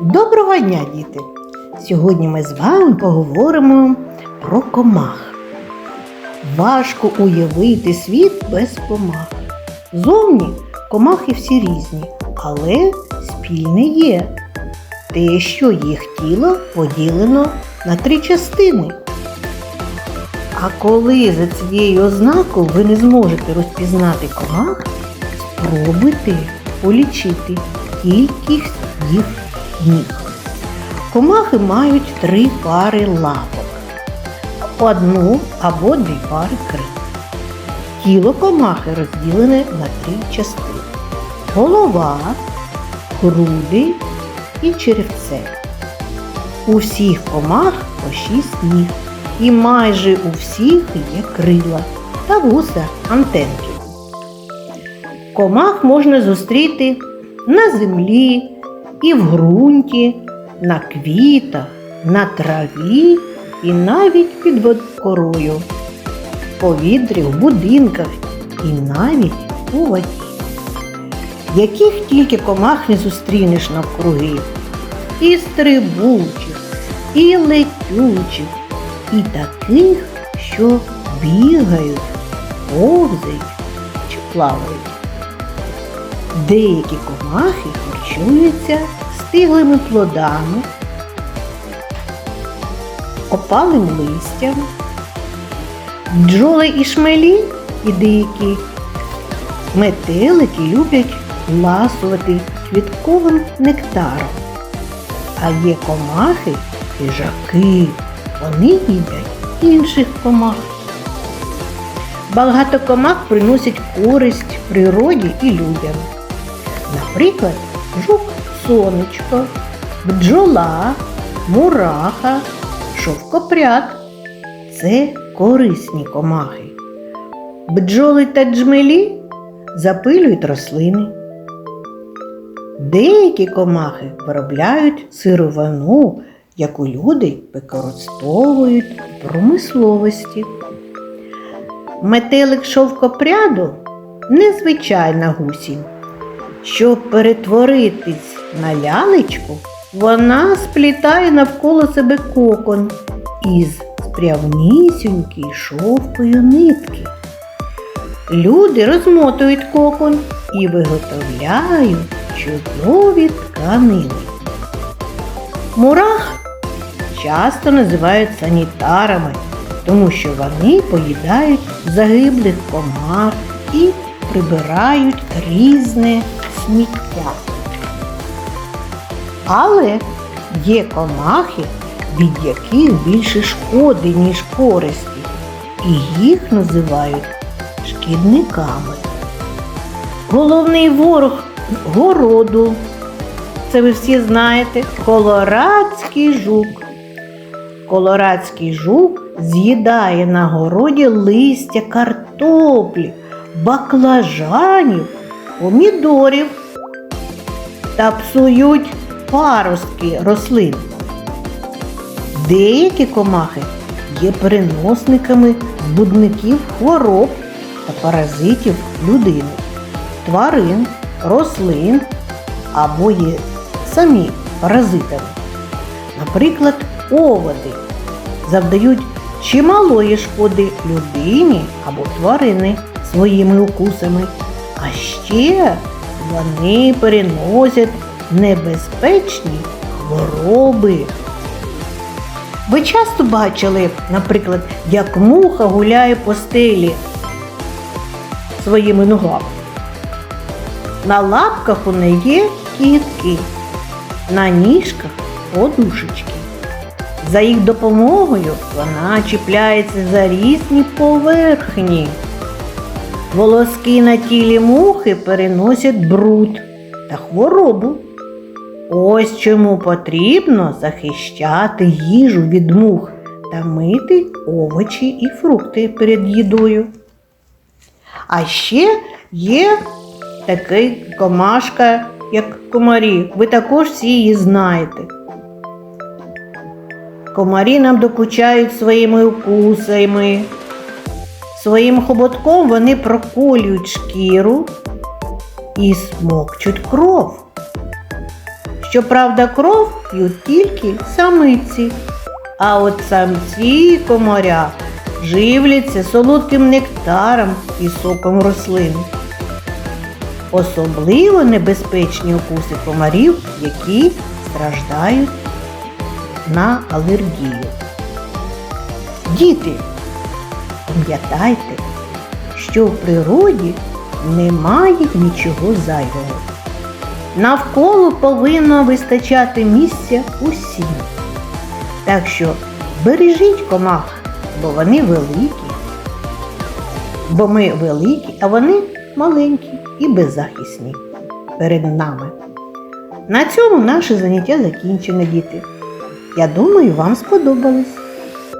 Доброго дня, діти! Сьогодні ми з вами поговоримо про комах. Важко уявити світ без комах. Зовні комахи всі різні, але спільне є те, що їх тіло поділено на три частини. А коли за цією ознакою ви не зможете розпізнати комах, спробуйте полічити кількість їх ніг. Комахи мають три пари лапок, одну або дві пари крил. Тіло комахи розділене на три частини: голова, груди і черевце. У всіх комах по шість ніг, і майже у всіх є крила та вуса антенки. Комах можна зустріти на землі і в ґрунті, на квітах, на траві і навіть під корою, в повітрі, в будинках і навіть у воді. Яких тільки комах не зустрінеш навкруги, і стрибучих, і летючих, і таких, що бігають, повзають чи плавають. Деякі комахи харчуються стиглими плодами, опалим листям. Бджоли і шмелі і деякі метелики люблять ласувати квітковим нектаром. А є комахи хижаки. Вони їдять інших комах. Багато комах приносять користь природі і людям. Наприклад, жук сонечко, бджола, мураха, шовкопряд це корисні комахи. Бджоли та джмелі запилюють рослини. Деякі комахи виробляють сировину, яку люди використовують в промисловості. Метелик шовкопряду незвичайна гусінь. Щоб перетворитись на лялечку, вона сплітає навколо себе кокон із спрявнісінької шовкою нитки. Люди розмотують кокон і виготовляють чудові тканини. Мурах часто називають санітарами, тому що вони поїдають загиблих комах і прибирають різне сміття. Але є комахи, від яких більше шкоди, ніж користі, і їх називають шкідниками. Головний ворог городу. Це ви всі знаєте, колорадський жук. Колорадський жук з'їдає на городі листя картоплі, баклажанів, помідорів та псують паростки рослин. Деякі комахи є переносниками збудників хвороб та паразитів людини, тварин, рослин або є самі паразитами. Наприклад, оводи завдають чималої шкоди людині або тварині своїми укусами, а ще вони переносять небезпечні хвороби. Ви часто бачили, наприклад, як муха гуляє по стелі своїми ногами. На лапках у неї кітки, на ніжках подушечки. За їх допомогою вона чіпляється за різні поверхні. Волоски на тілі мухи переносять бруд та хворобу. Ось чому потрібно захищати їжу від мух та мити овочі і фрукти перед їдою. А ще є такий комашка, як комарі. Ви також всі її знаєте. Комарі нам докучають своїми укусами. Своїм хоботком вони проколюють шкіру і смокчуть кров. Щоправда, кров п'ють тільки самиці, а от самці комаря живляться солодким нектаром і соком рослин. Особливо небезпечні укуси комарів, які страждають на алергію. Діти, пам'ятайте, що в природі немає нічого зайвого. Навколо повинно вистачати місця усім. Так що бережіть комах, бо вони великі. Бо ми великі, а вони маленькі і беззахисні перед нами. На цьому наше заняття закінчено, діти. Я думаю, вам сподобалось.